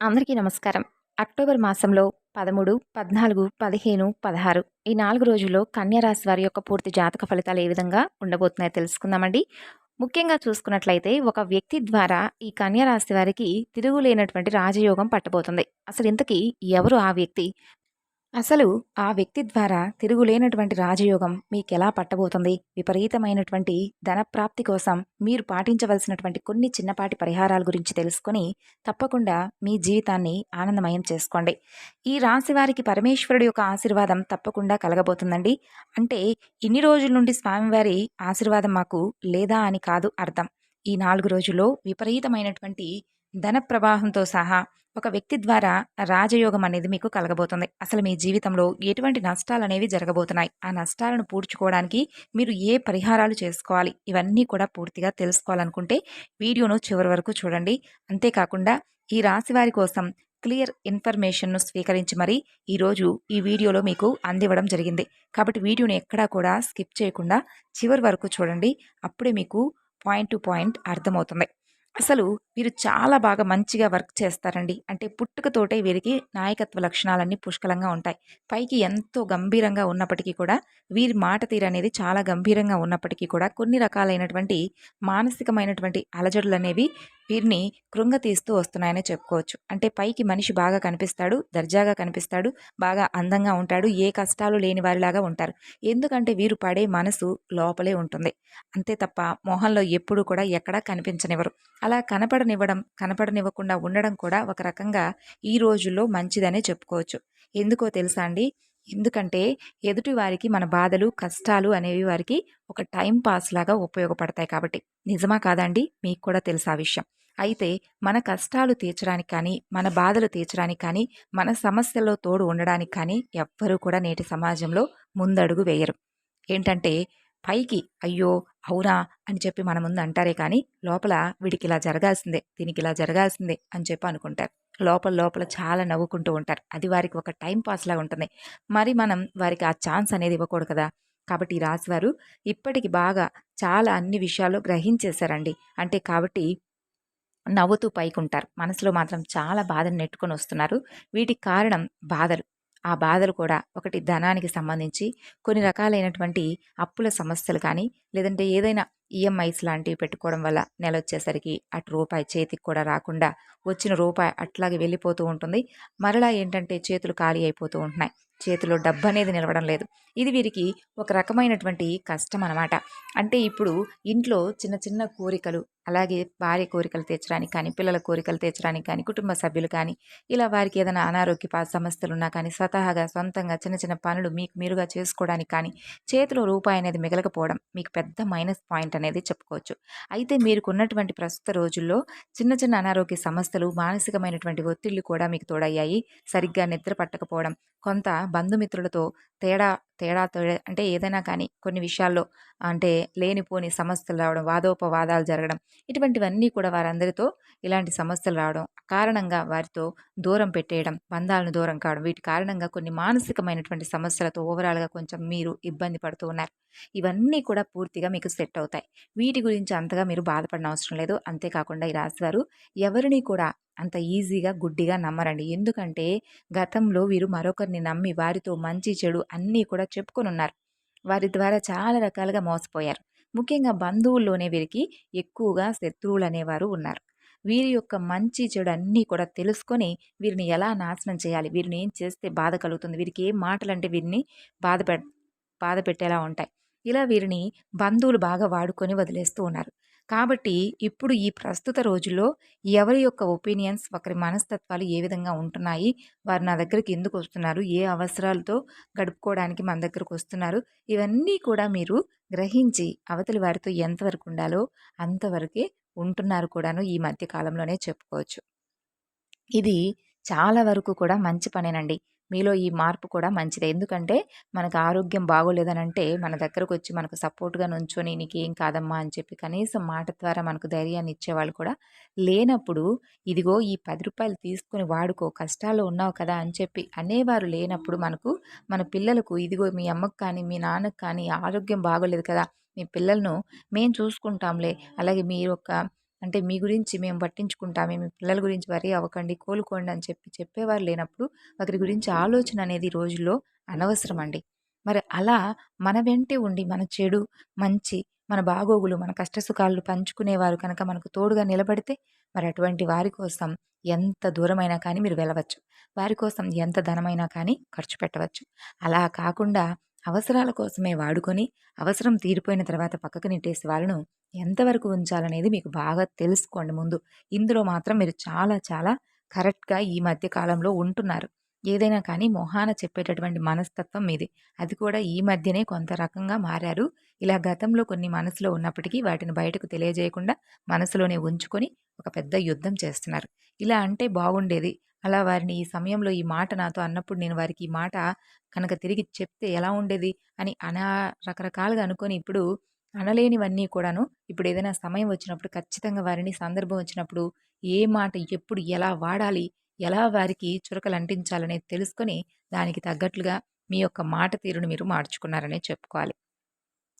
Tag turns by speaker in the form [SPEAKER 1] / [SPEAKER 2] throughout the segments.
[SPEAKER 1] అందరికీ నమస్కారం. అక్టోబర్ మాసంలో పదమూడు పద్నాలుగు పదిహేను పదహారు ఈ నాలుగు రోజుల్లో కన్యారాశి వారి యొక్క పూర్తి జాతక ఫలితాలు ఏ విధంగా ఉండబోతున్నాయో తెలుసుకుందామండి. ముఖ్యంగా చూసుకున్నట్లయితే ఒక వ్యక్తి ద్వారా ఈ కన్యారాశి వారికి తిరుగులేనటువంటి రాజయోగం పట్టబోతుంది. అసలు ఇంతకీ ఎవరు ఆ వ్యక్తి? అసలు ఆ వ్యక్తి ద్వారా తిరుగులేనటువంటి రాజయోగం మీకెలా పట్టబోతుంది? విపరీతమైనటువంటి ధనప్రాప్తి కోసం మీరు పాటించవలసినటువంటి కొన్ని చిన్నపాటి పరిహారాల గురించి తెలుసుకొని తప్పకుండా మీ జీవితాన్ని ఆనందమయం చేసుకోండి. ఈ రాశి వారికి పరమేశ్వరుడి యొక్క ఆశీర్వాదం తప్పకుండా కలగబోతుందండి. అంటే ఇన్ని రోజుల నుండి స్వామివారి ఆశీర్వాదం మాకు లేదా అని కాదు అర్థం. ఈ నాలుగు రోజుల్లో విపరీతమైనటువంటి ధన ప్రవాహంతో సహా ఒక వ్యక్తి ద్వారా రాజయోగం అనేది మీకు కలగబోతుంది. అసలు మీ జీవితంలో ఎటువంటి నష్టాలు అనేవి జరగబోతున్నాయి. ఆ నష్టాలను పూడ్చుకోవడానికి మీరు ఏ పరిహారాలు చేసుకోవాలి? ఇవన్నీ కూడా పూర్తిగా తెలుసుకోవాలనుకుంటే వీడియోను చివరి వరకు చూడండి. అంతేకాకుండా ఈ రాశి వారి కోసం క్లియర్ ఇన్ఫర్మేషన్ను స్వీకరించి మరీ ఈరోజు ఈ వీడియోలో మీకు అందివ్వడం జరిగింది. కాబట్టి వీడియోని ఎక్కడా కూడా స్కిప్ చేయకుండా చివరి వరకు చూడండి. అప్పుడే మీకు పాయింట్ టు పాయింట్ అర్థమవుతుంది. అసలు వీరు చాలా బాగా మంచిగా వర్క్ చేస్తారండి. అంటే పుట్టుకతోటే వీరికి నాయకత్వ లక్షణాలన్నీ పుష్కలంగా ఉంటాయి. పైకి ఎంతో గంభీరంగా ఉన్నప్పటికీ కూడా వీరి మాట తీరు అనేది చాలా గంభీరంగా ఉన్నప్పటికీ కూడా కొన్ని రకాలైనటువంటి మానసికమైనటువంటి అలజడులు అనేవి వీరిని కృంగతీస్తూ వస్తున్నాయని చెప్పుకోవచ్చు. అంటే పైకి మనిషి బాగా కనిపిస్తాడు దర్జాగా కనిపిస్తాడు బాగా అందంగా ఉంటాడు ఏ కష్టాలు లేని వారిలాగా ఉంటారు. ఎందుకంటే వీరు పడే మనసు లోపలే ఉంటుంది. అంతే తప్ప మొహంలో ఎప్పుడూ కూడా ఎక్కడా కనిపించనివ్వరు. అలా కనపడనివ్వడం కనపడనివ్వకుండా ఉండడం కూడా ఒక రకంగా ఈ రోజుల్లో మంచిదనే చెప్పుకోవచ్చు. ఎందుకో తెలుసా అండి? ఎందుకంటే ఎదుటి వారికి మన బాధలు కష్టాలు అనేవి వారికి ఒక టైం పాస్ లాగా ఉపయోగపడతాయి కాబట్టి. నిజమా కాదండి మీకు కూడా తెలుసు ఆ విషయం. అయితే మన కష్టాలు తీర్చడానికి కానీ మన బాధలు తీర్చడానికి కానీ మన సమస్యల్లో తోడు ఉండడానికి కానీ ఎవ్వరూ కూడా నేటి సమాజంలో ముందడుగు వేయరు. ఏంటంటే పైకి అయ్యో అవునా అని చెప్పి మన ముందు అంటారే కానీ లోపల వీడికి ఇలా జరగాల్సిందే దీనికి ఇలా జరగాల్సిందే అని చెప్పి అనుకుంటారు. లోపల లోపల చాలా నవ్వుకుంటూ ఉంటారు. అది వారికి ఒక టైం పాస్లా ఉంటుంది. మరి మనం వారికి ఆ ఛాన్స్ అనేది ఇవ్వకూడదు కదా! కాబట్టి రాసివారు రాశివారు ఇప్పటికి బాగా చాలా అన్ని విషయాలు గ్రహించేశారండి. అంటే కాబట్టి నవ్వుతూ పైకుంటారు. మనసులో మాత్రం చాలా బాధను నెట్టుకొని వస్తున్నారు. వీటికి కారణం బాధలు. ఆ బాధలు కూడా ఒకటి ధనానికి సంబంధించి కొన్ని రకాలైనటువంటి అప్పుల సమస్యలు కానీ లేదంటే ఏదైనా ఈఎంఐస్ లాంటివి పెట్టుకోవడం వల్ల నెల వచ్చేసరికి అటు రూపాయి చేతికి కూడా రాకుండా వచ్చిన రూపాయి అట్లాగే వెళ్ళిపోతూ ఉంటుంది. మరలా ఏంటంటే చేతులు ఖాళీ అయిపోతూ ఉంటున్నాయి. చేతిలో డబ్బు అనేది నిలవడం లేదు. ఇది వీరికి ఒక రకమైనటువంటి కష్టం అనమాట అంటే ఇప్పుడు ఇంట్లో చిన్న చిన్న కోరికలు అలాగే భార్య కోరికలు తీర్చడానికి కానీ పిల్లల కోరికలు తీర్చడానికి కానీ కుటుంబ సభ్యులు కానీ ఇలా వారికి ఏదైనా అనారోగ్య సమస్యలు ఉన్నా కానీ స్వతహాగా సొంతంగా చిన్న చిన్న పనులు మీకు మీరుగా చేసుకోవడానికి కానీ చేతిలో రూపాయి అనేది మిగలకపోవడం మీకు పెద్ద మైనస్ పాయింట్ అనేది చెప్పుకోవచ్చు. అయితే మీరుకున్నటువంటి ప్రస్తుత రోజుల్లో చిన్న చిన్న అనారోగ్య సమస్యలు మానసికమైనటువంటి ఒత్తిళ్ళు కూడా మీకు తోడయ్యాయి. సరిగ్గా నిద్ర పట్టకపోవడం కొంత బంధుమిత్రులతో తేడా తేడా అంటే ఏదైనా కానీ కొన్ని విషయాల్లో అంటే లేనిపోని సమస్యలు రావడం వాదోపవాదాలు జరగడం ఇటువంటివన్నీ కూడా వారందరితో ఇలాంటి సమస్యలు రావడం కారణంగా వారితో దూరం పెట్టేయడం బంధాలను దూరం కావడం వీటి కారణంగా కొన్ని మానసికమైనటువంటి సమస్యలతో ఓవరాల్గా కొంచెం మీరు ఇబ్బంది పడుతూ ఉన్నారు. ఇవన్నీ కూడా పూర్తిగా మీకు సెట్ అవుతాయి. వీటి గురించి అంతగా మీరు బాధపడిన అవసరం లేదు. అంతేకాకుండా ఈ రాశివారు ఎవరిని కూడా అంత ఈజీగా గుడ్డిగా నమ్మరండి. ఎందుకంటే గతంలో వీరు మరొకరిని నమ్మి వారితో మంచి చెడు అన్నీ కూడా చెప్పుకొని ఉన్నారు వారి ద్వారా చాలా రకాలుగా మోసపోయారు. ముఖ్యంగా బంధువుల్లోనే వీరికి ఎక్కువగా శత్రువులు అనేవారు ఉన్నారు. వీరి యొక్క మంచి చెడు అన్నీ కూడా తెలుసుకొని వీరిని ఎలా నాశనం చేయాలి? వీరిని ఏం చేస్తే బాధ కలుగుతుంది? వీరికి ఏం మాటలు అంటే వీరిని బాధ బాధ పెట్టేలా ఉంటాయి. ఇలా వీరిని బంధువులు బాగా వాడుకొని వదిలేస్తూ ఉన్నారు. కాబట్టి ఇప్పుడు ఈ ప్రస్తుత రోజుల్లో ఎవరి యొక్క ఒపీనియన్స్ ఒకరి మనస్తత్వాలు ఏ విధంగా ఉంటున్నాయి వారు నా దగ్గరికి ఎందుకు వస్తున్నారు ఏ అవసరాలతో గడుపుకోవడానికి మన దగ్గరకు వస్తున్నారు ఇవన్నీ కూడా మీరు గ్రహించి అవతలి వారితో ఎంతవరకు ఉండాలో అంతవరకే ఉంటున్నారు కూడాను ఈ మధ్య కాలంలోనే చెప్పుకోవచ్చు. ఇది చాలా వరకు కూడా మంచి పనేనండి. మీలో ఈ మార్పు కూడా మంచిదే. ఎందుకంటే మనకు ఆరోగ్యం బాగోలేదనంటే మన దగ్గరకు వచ్చి మనకు సపోర్ట్గా నుంచొని నీకేం కాదమ్మా అని చెప్పి కనీసం మాట ద్వారా మనకు ధైర్యాన్ని ఇచ్చేవాళ్ళు కూడా లేనప్పుడు ఇదిగో ఈ పది రూపాయలు తీసుకుని వాడుకో కష్టాల్లో ఉన్నావు కదా అని చెప్పి అనేవారు లేనప్పుడు మనకు మన పిల్లలకు ఇదిగో మీ అమ్మకు కానీ మీ నాన్నకు కానీ ఆరోగ్యం బాగోలేదు కదా మీ పిల్లలను మేము చూసుకుంటాంలే అలాగే మీ యొక్క అంటే మీ గురించి మేము పట్టించుకుంటామే మీ పిల్లల గురించి వరి అవ్వకండి కోలుకోండి అని చెప్పి చెప్పేవారు లేనప్పుడు ఒకరి గురించి ఆలోచన అనేది రోజుల్లో అనవసరం అండి మరి అలా మన వెంటే ఉండి మన చెడు మంచి మన బాగోగులు మన కష్టసుఖాలు పంచుకునేవారు కనుక మనకు తోడుగా నిలబడితే మరి అటువంటి వారి కోసం ఎంత దూరమైనా కానీ మీరు వెళ్ళవచ్చు. వారి కోసం ఎంత ధనమైనా కానీ ఖర్చు పెట్టవచ్చు. అలా కాకుండా అవసరాల కోసమే వాడుకొని అవసరం తీరిపోయిన తర్వాత పక్కకు నెట్టేసి వాళ్ళను ఎంతవరకు ఉంచాలనేది మీకు బాగా తెలుసుకోండి ముందు. ఇందులో మాత్రం మీరు చాలా చాలా కరెక్ట్గా ఈ మధ్య కాలంలో ఉంటున్నారు. ఏదైనా కానీ మొహాన చెప్పేటటువంటి మనస్తత్వం మీది. అది కూడా ఈ మధ్యనే కొంత రకంగా మారారు. ఇలా గతంలో కొన్ని మనసులో ఉన్నప్పటికీ వాటిని బయటకు తెలియజేయకుండా మనసులోనే ఉంచుకొని ఒక పెద్ద యుద్ధం చేస్తున్నారు. ఇలా అంటే బాగుండేది. అలా వారిని ఈ సమయంలో ఈ మాట నాతో అన్నప్పుడు నేను వారికి ఈ మాట కనుక తిరిగి చెప్తే ఎలా ఉండేది అని అనా రకరకాలుగా అనుకొని ఇప్పుడు అనలేనివన్నీ కూడాను ఇప్పుడు ఏదైనా సమయం వచ్చినప్పుడు ఖచ్చితంగా వారిని సందర్భం వచ్చినప్పుడు ఏ మాట ఎప్పుడు ఎలా వాడాలి ఎలా వారికి చురకలు అంటించాలనేది తెలుసుకొని దానికి తగ్గట్లుగా మీ యొక్క మాట తీరును మీరు మార్చుకున్నారనే చెప్పుకోవాలి.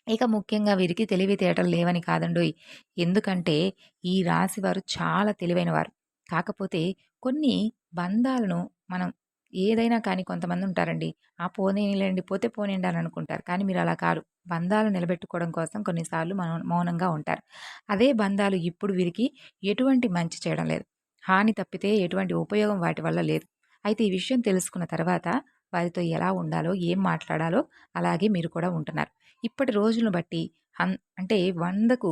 [SPEAKER 1] ఇక ముఖ్యంగా వీరికి తెలివితేటలు లేవని కాదండోయ్. ఎందుకంటే ఈ రాశి వారు చాలా తెలివైన వారు కాకపోతే కొన్ని బంధాలను మనం ఏదైనా కానీ కొంతమంది ఉంటారండి. ఆ పోనీలేండి పోతే పోనీండి అని అనుకుంటారు. కానీ మీరు అలా కాదు. బంధాలు నిలబెట్టుకోవడం కోసం కొన్నిసార్లు మనం మౌనంగా ఉంటారు. అదే బంధాలు ఇప్పుడు వీరికి ఎటువంటి మంచి చేయడం లేదు. హాని తప్పితే ఎటువంటి ఉపయోగం వాటి వల్ల లేదు. అయితే ఈ విషయం తెలుసుకున్న తర్వాత వారితో ఎలా ఉండాలో ఏం మాట్లాడాలో అలాగే మీరు కూడా ఉంటున్నారు. ఇప్పటి రోజులను బట్టి అంటే వందకు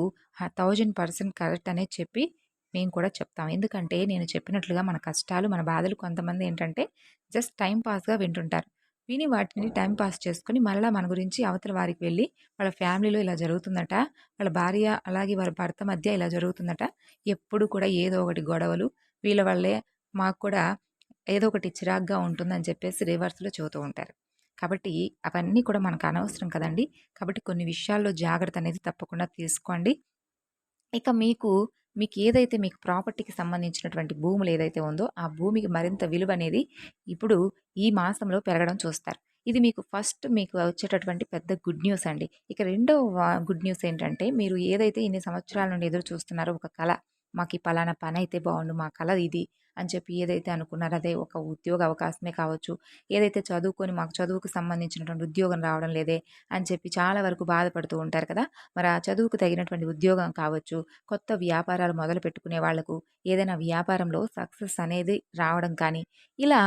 [SPEAKER 1] థౌజండ్ పర్సెంట్ కరెక్ట్ అనే చెప్పి మేము కూడా చెప్తాం. ఎందుకంటే నేను చెప్పినట్లుగా మన కష్టాలు మన బాధలు కొంతమంది ఏంటంటే జస్ట్ టైం పాస్గా వింటుంటారు. విని వాటిని టైం పాస్ చేసుకుని మళ్ళీ మన గురించి అవతల వారికి వెళ్ళి వాళ్ళ ఫ్యామిలీలో ఇలా జరుగుతుందట వాళ్ళ భార్య అలాగే వాళ్ళ భర్త మధ్య ఇలా జరుగుతుందట ఎప్పుడు కూడా ఏదో ఒకటి గొడవలు వీళ్ళ వల్లే మాకు కూడా ఏదో ఒకటి చిరాగ్గా ఉంటుందని చెప్పేసి రివర్స్లో చెబుతూ ఉంటారు. కాబట్టి అవన్నీ కూడా మనకు అనవసరం కదండి. కాబట్టి కొన్ని విషయాల్లో జాగ్రత్త అనేది తప్పకుండా తీసుకోండి. ఇక మీకు మీకు ఏదైతే మీకు ప్రాపర్టీకి సంబంధించినటువంటి భూములు ఏదైతే ఉందో ఆ భూమికి మరింత విలువ అనేది ఇప్పుడు ఈ మాసంలో పెరగడం చూస్తారు. ఇది మీకు ఫస్ట్ మీకు వచ్చేటటువంటి పెద్ద గుడ్ న్యూస్ అండి. ఇక రెండవ గుడ్ న్యూస్ ఏంటంటే మీరు ఏదైతే ఇన్ని సంవత్సరాల నుండి ఎదురు చూస్తున్నారో ఒక కళ మాకు ఈ పలానా పని అయితే బాగుండు మా కళ ఇది అని చెప్పి ఏదైతే అనుకున్నారో అదే ఒక ఉద్యోగ అవకాశమే కావచ్చు ఏదైతే చదువుకొని మాకు చదువుకు సంబంధించినటువంటి ఉద్యోగం రావడం లేదే అని చెప్పి చాలా వరకు బాధపడుతూ ఉంటారు కదా. మరి ఆ చదువుకు తగినటువంటి ఉద్యోగం కావచ్చు కొత్త వ్యాపారాలు మొదలు పెట్టుకునే వాళ్ళకు ఏదైనా వ్యాపారంలో సక్సెస్ అనేది రావడం కానీ ఇలా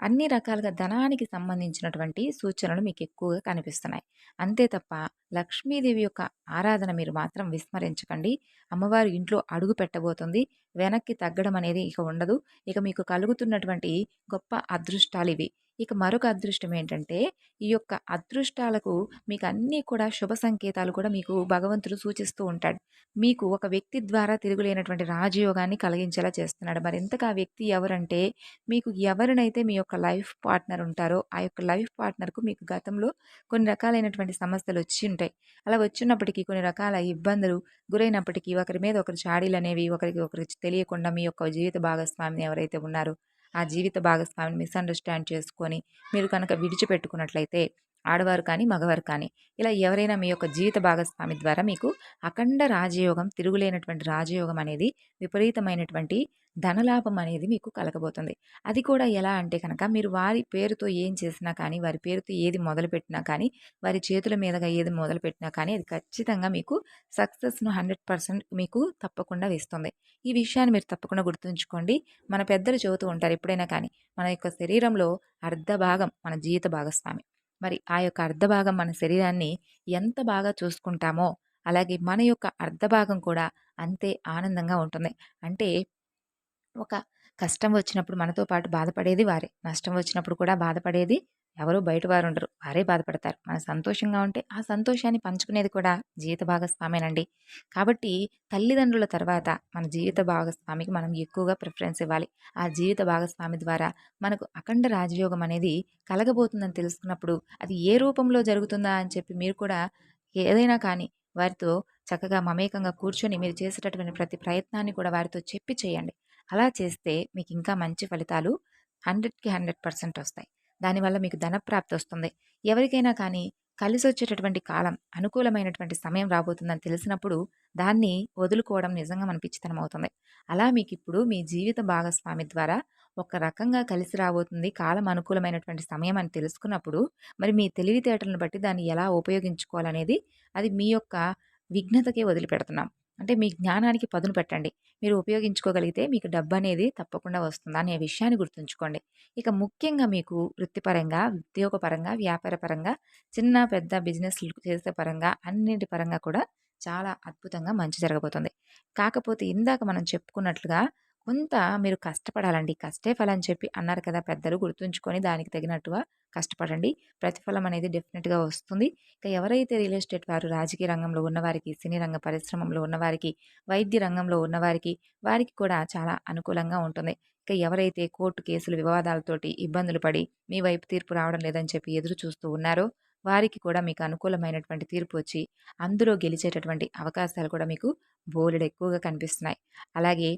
[SPEAKER 1] అన్ని రకాలుగా ధనానికి సంబంధించినటువంటి సూచనలు మీకు ఎక్కువగా కనిపిస్తున్నాయి. అంతే తప్ప లక్ష్మీదేవి యొక్క ఆరాధన మీరు మాత్రం విస్మరించకండి. అమ్మవారు ఇంట్లో అడుగు పెట్టబోతుంది. వెనక్కి తగ్గడం అనేది ఇక ఉండదు. ఇక మీకు కలుగుతున్నటువంటి గొప్ప అదృష్టాలు ఇవి. ఇక మరొక అదృష్టం ఏంటంటే ఈ యొక్క అదృష్టాలకు మీకు అన్నీ కూడా శుభ సంకేతాలు కూడా మీకు భగవంతుడు సూచిస్తూ ఉంటాడు. మీకు ఒక వ్యక్తి ద్వారా తిరుగులేనటువంటి రాజయోగాన్ని కలిగించేలా చేస్తున్నాడు. మరి ఇంతకు ఆ వ్యక్తి ఎవరంటే మీకు ఎవరినైతే మీ యొక్క లైఫ్ పార్ట్నర్ ఉంటారో ఆ యొక్క లైఫ్ పార్ట్నర్కు మీకు గతంలో కొన్ని రకాలైనటువంటి సమస్యలు వచ్చి ఉంటాయి. అలా వచ్చినప్పటికీ కొన్ని రకాల ఇబ్బందులు గురైనప్పటికీ ఒకరి మీద ఒకరి చాడీలు అనేవి ఒకరికి ఒకరికి తెలియకుండా మీ యొక్క జీవిత భాగస్వామిని ఎవరైతే ఉన్నారో ఆ జీవిత భాగస్వామిని మిస్అండర్స్టాండ్ చేసుకొని మీరు కనుక విడిచిపెట్టుకున్నట్లయితే ఆడవారు కానీ మగవారు కానీ ఇలా ఎవరైనా మీ యొక్క జీవిత భాగస్వామి ద్వారా మీకు అఖండ రాజయోగం తిరుగులేనటువంటి రాజయోగం అనేది విపరీతమైనటువంటి ధనలాభం అనేది మీకు కలగబోతుంది. అది కూడా ఎలా అంటే కనుక మీరు వారి పేరుతో ఏం చేసినా కానీ వారి పేరుతో ఏది మొదలుపెట్టినా కానీ వారి చేతుల మీదుగా ఏది మొదలుపెట్టినా కానీ అది ఖచ్చితంగా మీకు సక్సెస్ను హండ్రెడ్ పర్సెంట్ మీకు తప్పకుండా వేస్తుంది. ఈ విషయాన్ని మీరు తప్పకుండా గుర్తుంచుకోండి. మన పెద్దలు చెబుతూ ఉంటారు ఎప్పుడైనా కానీ మన యొక్క శరీరంలో అర్ధ భాగం మన జీవిత భాగస్వామి. మరి ఆ యొక్క అర్ధభాగం మన శరీరాన్ని ఎంత బాగా చూసుకుంటామో అలాగే మన యొక్క అర్ధభాగం కూడా అంతే ఆనందంగా ఉంటుంది. అంటే ఒక కష్టం వచ్చినప్పుడు మనతో పాటు బాధపడేది వారే. నష్టం వచ్చినప్పుడు కూడా బాధపడేది ఎవరు బయట వారు ఉండరు. వారే బాధపడతారు. మన సంతోషంగా ఉంటే ఆ సంతోషాన్ని పంచుకునేది కూడా జీవిత భాగస్వామేనండి. కాబట్టి తల్లిదండ్రుల తర్వాత మన జీవిత భాగస్వామికి మనం ఎక్కువగా ప్రిఫరెన్స్ ఇవ్వాలి. ఆ జీవిత భాగస్వామి ద్వారా మనకు అఖండ రాజయోగం అనేది కలగబోతుందని తెలుసుకున్నప్పుడు అది ఏ రూపంలో జరుగుతుందా అని చెప్పి మీరు కూడా ఏదైనా కానీ వారితో చక్కగా మమేకంగా కూర్చొని మీరు చేసేటటువంటి ప్రతి ప్రయత్నాన్ని కూడా వారితో చెప్పి చేయండి. అలా చేస్తే మీకు ఇంకా మంచి ఫలితాలు హండ్రెడ్కి హండ్రెడ్ పర్సెంట్ వస్తాయి. దానివల్ల మీకు ధనప్రాప్తి వస్తుంది ఎవరికైనా కానీ కలిసి వచ్చేటటువంటి కాలం, అనుకూలమైనటువంటి సమయం రాబోతుందని తెలిసినప్పుడు దాన్ని వదులుకోవడం నిజంగా మన పిచ్చితనం అవుతుంది. అలా మీకిప్పుడు మీ జీవిత భాగస్వామి ద్వారా ఒక రకంగా కలిసి రాబోతుంది. కాలం అనుకూలమైనటువంటి సమయం అని తెలుసుకున్నప్పుడు మరి మీ తెలివితేటలను బట్టి దాన్ని ఎలా ఉపయోగించుకోవాలనేది అది మీ యొక్క విఘ్నతకే వదిలిపెడుతున్నాం. అంటే మీ జ్ఞానానికి పదును పెట్టండి. మీరు ఉపయోగించుకోగలిగితే మీకు డబ్బు అనేది తప్పకుండా వస్తుంది అనే విషయాన్ని గుర్తుంచుకోండి. ఇక ముఖ్యంగా మీకు వృత్తిపరంగా, ఉద్యోగపరంగా, వ్యాపారపరంగా, చిన్న పెద్ద బిజినెస్‌లు చేసే పరంగా అన్నింటి పరంగా కూడా చాలా అద్భుతంగా మంచి జరగబోతుంది. కాకపోతే ఇందాక మనం చెప్పుకున్నట్లుగా కొంత మీరు కష్టపడాలండి. కష్టే ఫలం చెప్పి అన్నారు కదా పెద్దలు గుర్తుంచుకొని దానికి తగినట్టుగా కష్టపడండి. ప్రతిఫలం అనేది డెఫినెట్గా వస్తుంది. ఇక ఎవరైతే రియల్ ఎస్టేట్ వారు రాజకీయ రంగంలో ఉన్నవారికి, సినీ రంగ పరిశ్రమలో ఉన్నవారికి, వైద్య రంగంలో ఉన్నవారికి, వారికి కూడా చాలా అనుకూలంగా ఉంటుంది. ఇక ఎవరైతే కోర్టు కేసులు, వివాదాలతోటి ఇబ్బందులు పడి మీ వైపు తీర్పు రావడం లేదని చెప్పి ఎదురు చూస్తూ ఉన్నారో వారికి కూడా మీకు అనుకూలమైనటువంటి తీర్పు వచ్చి అందులో గెలిచేటటువంటి అవకాశాలు కూడా మీకు బోలెడు ఎక్కువగా కనిపిస్తున్నాయి. అలాగే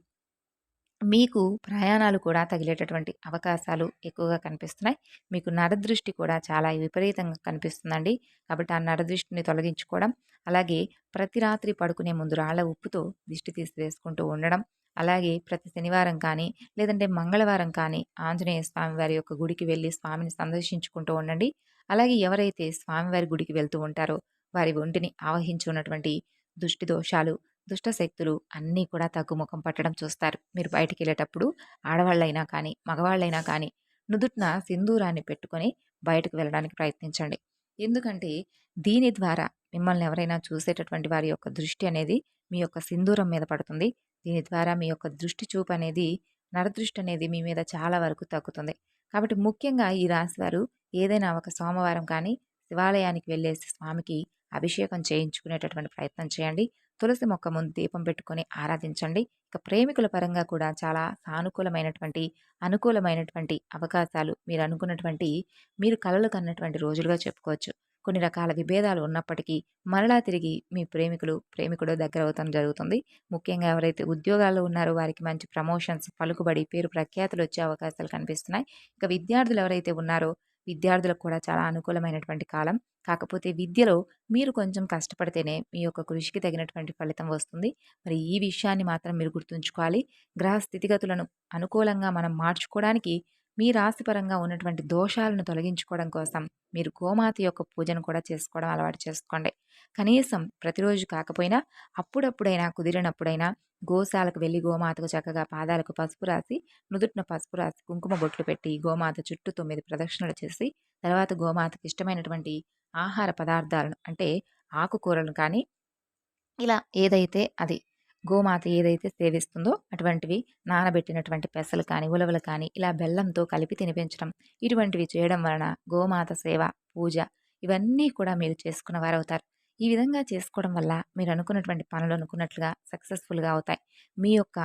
[SPEAKER 1] మీకు ప్రయాణాలు కూడా తగిలేటటువంటి అవకాశాలు ఎక్కువగా కనిపిస్తున్నాయి. మీకు నరదృష్టి కూడా చాలా విపరీతంగా కనిపిస్తుందండి. కాబట్టి ఆ నరదృష్టిని తొలగించుకోవడం, అలాగే ప్రతి రాత్రి పడుకునే ముందు రాళ్ళ ఉప్పుతో దిష్టి తీసివేసుకుంటూ ఉండడం, అలాగే ప్రతి శనివారం కానీ, లేదంటే మంగళవారం కానీ ఆంజనేయ స్వామి వారి యొక్క గుడికి వెళ్ళి స్వామిని సందర్శించుకుంటూ ఉండండి. అలాగే ఎవరైతే స్వామివారి గుడికి వెళ్తూ ఉంటారో వారి ఒంటిని ఆవహించి ఉన్నటువంటి దుష్టి దోషాలు దుష్ట శక్తులు అన్నీ కూడా తగ్గుముఖం పట్టడం చూస్తారు. మీరు బయటికి వెళ్ళేటప్పుడు ఆడవాళ్ళైనా కానీ మగవాళ్ళైనా కానీ నుదుట్న సింధూరాన్ని పెట్టుకొని బయటకు వెళ్ళడానికి ప్రయత్నించండి. ఎందుకంటే దీని ద్వారా మిమ్మల్ని ఎవరైనా చూసేటటువంటి వారి యొక్క దృష్టి అనేది మీ యొక్క సింధూరం మీద పడుతుంది. దీని ద్వారా మీ యొక్క దృష్టి చూపు అనేది నరదృష్టి అనేది మీ మీద చాలా వరకు తగ్గుతుంది. కాబట్టి ముఖ్యంగా ఈ రాశివారు ఏదైనా ఒక సోమవారం కానీ శివాలయానికి వెళ్ళేసి స్వామికి అభిషేకం చేయించుకునేటటువంటి ప్రయత్నం చేయండి. తులసి మొక్క ముందు దీపం పెట్టుకొని ఆరాధించండి. ఇక ప్రేమికుల పరంగా కూడా చాలా సానుకూలమైనటువంటి అనుకూలమైనటువంటి అవకాశాలు మీరు అనుకున్నటువంటి మీరు కలలు కన్నటువంటి రోజులుగా చెప్పుకోవచ్చు. కొన్ని రకాల విభేదాలు ఉన్నప్పటికీ మరలా తిరిగి మీ ప్రేమికులు ప్రేమికుడు దగ్గర అవుతాం జరుగుతుంది. ముఖ్యంగా ఎవరైతే ఉద్యోగాల్లో ఉన్నారో వారికి మంచి ప్రమోషన్స్ పలుకుబడి పేరు ప్రఖ్యాతులు వచ్చే అవకాశాలు కనిపిస్తున్నాయి. ఇక విద్యార్థులు ఎవరైతే ఉన్నారో విద్యార్థులకు కూడా చాలా అనుకూలమైనటువంటి కాలం. కాకపోతే విద్యలో మీరు కొంచెం కష్టపడితేనే మీ యొక్క కృషికి తగినటువంటి ఫలితం వస్తుంది. మరి ఈ విషయాన్ని మాత్రం మీరు గుర్తుంచుకోవాలి. గ్రహ స్థితిగతులను అనుకూలంగా మనం మార్చుకోవడానికి మీ రాశిపరంగా ఉన్నటువంటి దోషాలను తొలగించుకోవడం కోసం మీరు గోమాత యొక్క పూజను కూడా చేసుకోవడం అలవాటు చేసుకోండి. కనీసం ప్రతిరోజు కాకపోయినా అప్పుడప్పుడైనా కుదిరినప్పుడైనా గోశాలకు వెళ్ళి గోమాతకు చక్కగా పాదాలకు పసుపు రాసి నుదుటిన పసుపు రాసి కుంకుమ బొట్లు పెట్టి గోమాత చుట్టూ తొమ్మిది ప్రదక్షిణలు చేసి తర్వాత గోమాతకు ఇష్టమైనటువంటి ఆహార పదార్థాలను అంటే ఆకుకూరలను కానీ ఇలా ఏదైతే అది గోమాత ఏదైతే సేవిస్తుందో అటువంటివి నానబెట్టినటువంటి పెసలు కానీ ఉలవలు కానీ ఇలా బెల్లంతో కలిపి తినిపించడం. ఇటువంటివి చేయడం వలన గోమాత సేవ పూజ ఇవన్నీ కూడా మీరు చేసుకున్న వారవుతారు. ఈ విధంగా చేసుకోవడం వల్ల మీరు అనుకున్నటువంటి పనులు అనుకున్నట్లుగా సక్సెస్ఫుల్గా అవుతాయి. మీ యొక్క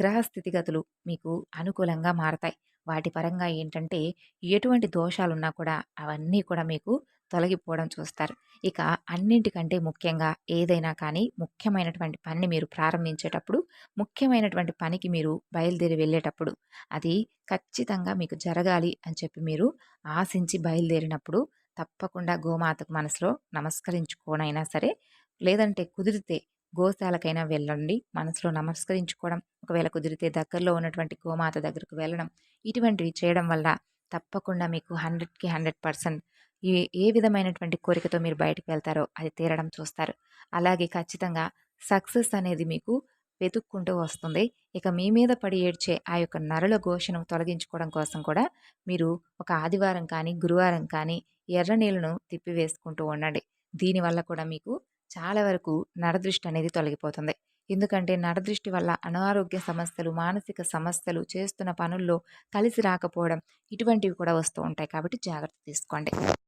[SPEAKER 1] గ్రహ స్థితిగతులు మీకు అనుకూలంగా మారతాయి. వాటి పరంగా ఏంటంటే ఎటువంటి దోషాలున్నా కూడా అవన్నీ కూడా మీకు తొలగిపోవడం చూస్తారు. ఇక అన్నింటికంటే ముఖ్యంగా ఏదైనా కానీ ముఖ్యమైనటువంటి పనిని మీరు ప్రారంభించేటప్పుడు ముఖ్యమైనటువంటి పనికి మీరు బయలుదేరి వెళ్ళేటప్పుడు అది ఖచ్చితంగా మీకు జరగాలి అని చెప్పి మీరు ఆశించి బయలుదేరినప్పుడు తప్పకుండా గోమాతకు మనసులో నమస్కరించుకోనైనా సరే లేదంటే కుదిరితే గోశాలకైనా వెళ్ళండి మనసులో నమస్కరించుకోవడం ఒకవేళ కుదిరితే దగ్గరలో ఉన్నటువంటి గోమాత దగ్గరకు వెళ్ళడం ఇటువంటివి చేయడం వల్ల తప్పకుండా మీకు హండ్రెడ్కి హండ్రెడ్ పర్సెంట్ ఏ ఏ విధమైనటువంటి కోరికతో మీరు బయటకు వెళ్తారో అది తీరడం చూస్తారు. అలాగే ఖచ్చితంగా సక్సెస్ అనేది మీకు వెతుక్కుంటూ వస్తుంది. ఇక మీ మీద పడి ఏడ్చే ఆ యొక్క నరుల ఘోషను తొలగించుకోవడం కోసం కూడా మీరు ఒక ఆదివారం కానీ గురువారం కానీ ఎర్ర నీళ్ళను తిప్పివేసుకుంటూ ఉండండి. దీనివల్ల కూడా మీకు చాలా వరకు నరదృష్టి అనేది తొలగిపోతుంది. ఎందుకంటే నరదృష్టి వల్ల అనారోగ్య సమస్యలు మానసిక సమస్యలు చేస్తున్న పనుల్లో కలిసి రాకపోవడం ఇటువంటివి కూడా వస్తూ ఉంటాయి. కాబట్టి జాగ్రత్త తీసుకోండి.